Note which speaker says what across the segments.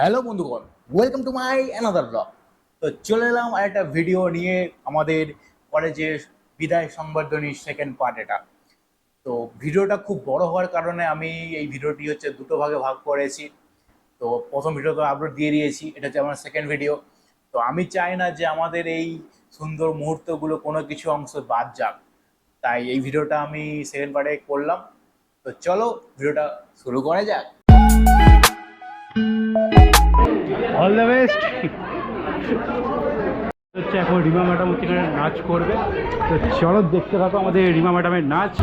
Speaker 1: Hello বন্ধুগণ। Welcome to my another blog তো চলে এলাম আর একটা ভিডিও নিয়ে আমাদের কলেজের বিদায় সংবর্ধনী সেকেন্ড পার্ট এটা। তো ভিডিওটা খুব বড় হওয়ার কারণে আমি এই ভিডিওটি হচ্ছে দুটো ভাগে ভাগ করেছি। তো প্রথম ভিডিও তো আপলোড দিয়ে দিয়েছি, এটা হচ্ছে আমার সেকেন্ড ভিডিও তো আমি চাই না যে আমাদের এই সুন্দর মুহূর্তগুলো কোনো কিছু অংশ বাদ যাক। তাই এই ভিডিওটা আমি সেকেন্ড পার্টে করলাম। তো চলো ভিডিওটা শুরু করা যাক।
Speaker 2: অল দ্য বেস্ট হচ্ছে এখন রিমা ম্যাডাম হচ্ছে এখানে নাচ করবে। তো চলো দেখতে থাকো আমাদের রিমা ম্যাডামের নাচ।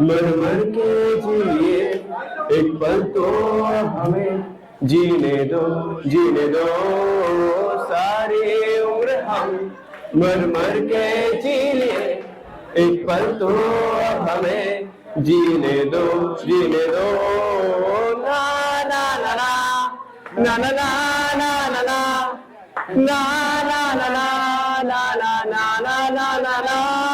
Speaker 3: मर मर के जिए एक पल तो हमें जीने दो जीने दो सारी उम्र हम मर मर के जी एक पल तो हमें जीने दो जीने दो ना ना ना ना ना ना ना ना ना ना Na na na na na na na na na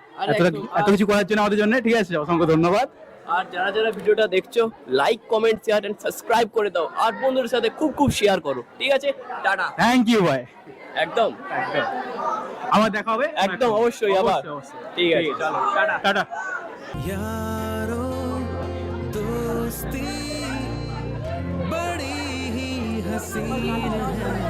Speaker 4: এত এত কিছু করার জন্য আমাদের জন্য ঠিক আছে অসংখ্য ধন্যবাদ
Speaker 5: আর যারা যারা ভিডিওটা দেখছো like comment share and subscribe করে দাও আর বন্ধুদের সাথে খুব খুব শেয়ার করো ঠিক আছে টাটা
Speaker 4: থ্যাংক ইউ ভাই
Speaker 5: একদম
Speaker 4: আবার দেখা হবে
Speaker 5: একদম অবশ্যই আবার
Speaker 4: অবশ্যই, অবশ্যই।
Speaker 5: ঠিক আছে চলো টাটা
Speaker 4: টাটা
Speaker 6: यारो दोस्ती बड़ी ही हसीन है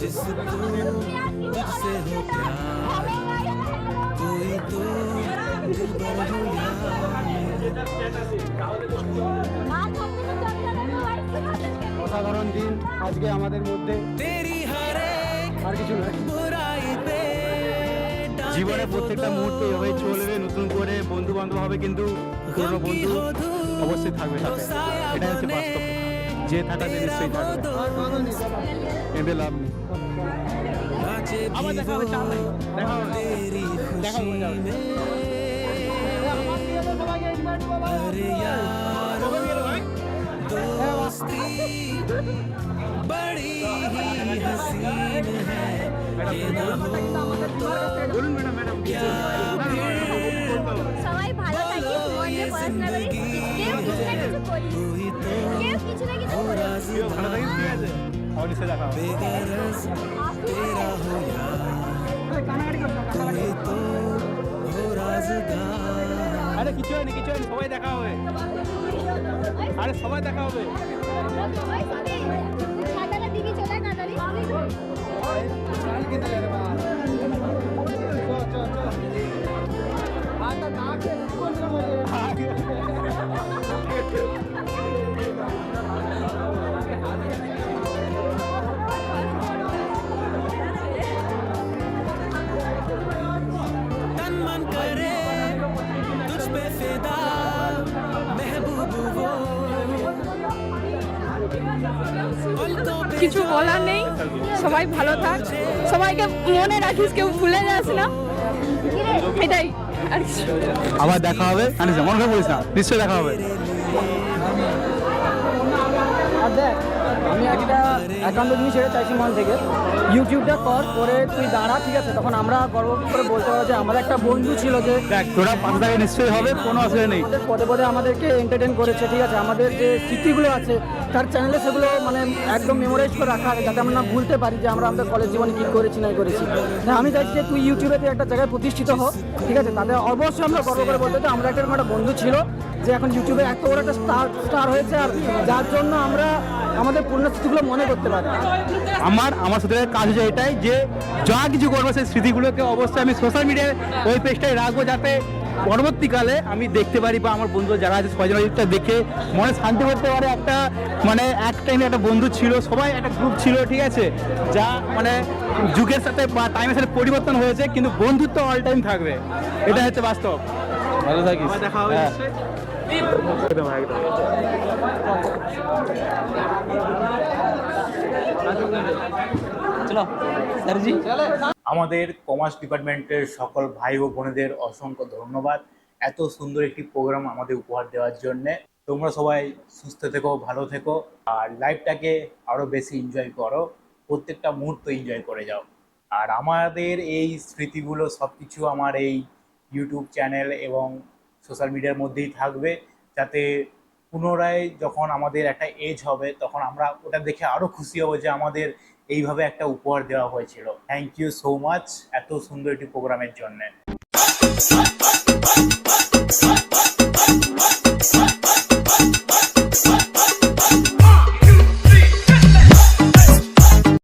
Speaker 6: जिसको तुझसे हो प्यार कोई तो दिल भर हो यार
Speaker 7: অসাধারণ দিন আজকে আমাদের মধ্যে
Speaker 6: तेरी हर एक
Speaker 7: আর কিছু নয়
Speaker 6: बुराई पे डांटे
Speaker 4: জীবনের
Speaker 6: वो
Speaker 4: প্রত্যেকটা মুহূর্তে এভাবে চলবে নতুন করে বন্ধু বান্ধব হবে কিন্তু পুরনো বন্ধু অবশ্যই থাকবে সাথে এটা হচ্ছে বাস্তব যে থাকাতে নিশ্চয়ই থাকবে এতে লাভ নেই
Speaker 6: नाचे
Speaker 4: আবার
Speaker 6: भी
Speaker 4: দেখা
Speaker 6: वो
Speaker 4: হবে চার তারিখ। দেখা হবে
Speaker 6: तेरी
Speaker 4: দেখা
Speaker 6: खुशी
Speaker 4: হবে
Speaker 6: में अरे यार दोस्ती बड़ी ही हसीन है ये न हो तो
Speaker 4: বলুন ম্যাডাম ম্যাডাম
Speaker 8: সবাই ভালো থাকি মন দিয়ে পড়াশোনা করি কেউ কিছু না কিছু করি
Speaker 6: कोई तो
Speaker 8: কেউ কিছু না কিছু করি
Speaker 4: ভালো থাকিস ঠিক আছে আবার নিশ্চয়ই দেখা হবে
Speaker 6: बेगरज तेरा हो यार कोई तो हो राजदार
Speaker 4: আরে কিছু হয়নি কিছু হয়নি সবাই দেখা হবে আরে সবাই দেখা হবে
Speaker 8: ওই সবে সাদাটা দিকে চলে না
Speaker 9: কিছু বলার নেই। সবাই ভালো থাক। সবাইকে মনে রাখিস কেউ ভুলে যাস না। এটাই আর কিছু।
Speaker 4: আবার দেখা হবে। আনিস মনে করে বলিস না। নিশ্চয়ই দেখা হবে।
Speaker 7: আর দেখ আমি একটা একান্ত জিনিস এটা চাইছি মন থেকে। ইউটিউবটা কর করে তুই দাঁড়া ঠিক আছে? তখন আমরা গর্ব করে বলতে পারব যে আমাদের একটা বন্ধু ছিল যে
Speaker 4: দেখ তোরা পাশে থাকে নিশ্চয়ই হবে কোনো অসুবিধা নেই।
Speaker 7: পদে পদে আমাদেরকে এন্টারটেন করেছে ঠিক আছে? আমাদের যে স্মৃতিগুলো আছে তার চ্যানেলে সেগুলো মানে একদম মেমোরাইজ করে রাখা যাতে আমরা না ভুলতে পারি যে আমরা আমাদের কলেজ জীবনে কী করেছি না করেছি। আমি চাইছি যে তুই ইউটিউবে তুই একটা জায়গায় প্রতিষ্ঠিত হ ঠিক আছে? তাদের অবশ্যই আমরা গর্ব করে বলতে চাই আমরা একটা একটা বন্ধু ছিল যে এখন ইউটিউবে এত বড় একটা স্টার স্টার হয়েছে আর যার জন্য আমরা আমাদের পূর্ণ স্মৃতিগুলো মনে করতে পারি।
Speaker 4: আমার আমার সাথে কাজ হচ্ছে এটাই যে যা কিছু করব সেই স্মৃতিগুলোকে অবশ্যই আমি সোশ্যাল মিডিয়ায় ওই পেজটাই রাখব যাতে পরবর্তীকালে আমি দেখতে পারি বা আমার বন্ধু যারা আছে, সবাই যেন দেখে মনে শান্তি করতে পারে। একটা মানে এক টাইমে একটা বন্ধু ছিল, সবাই একটা গ্রুপ ছিল, ঠিক আছে? যা মানে যুগের সাথে বা টাইমের সাথে পরিবর্তন হয়েছে, কিন্তু বন্ধুত্ব অল টাইম থাকবে। এটা হচ্ছে বাস্তব। ভালো থাকিস। দেখা হবে একদম একদম।
Speaker 5: চলো স্যারজি।
Speaker 1: আমাদের কমার্স ডিপার্টমেন্টের সকল ভাই ও বোনেদের অসংখ্য ধন্যবাদ এত সুন্দর একটি প্রোগ্রাম আমাদের উপহার দেওয়ার জন্য। তোমরা সবাই সুস্থ থেকো ভালো থেকো আর লাইফটাকে আরও বেশি এনজয় করো প্রত্যেকটা মুহূর্ত এনজয় করে যাও। আর আমাদের এই স্মৃতিগুলো সব কিছু আমার এই ইউটিউব চ্যানেল এবং সোশ্যাল মিডিয়ার মধ্যেই থাকবে, যাতে পুনরায় যখন আমাদের একটা এজ হবে, তখন আমরা ওটা দেখে আরও খুশি হব যে আমাদের এইভাবে একটা উপহার দেওয়া হয়েছিল। থ্যাংক ইউ সো মাচ এত সুন্দর একটি প্রোগ্রামের জন্য।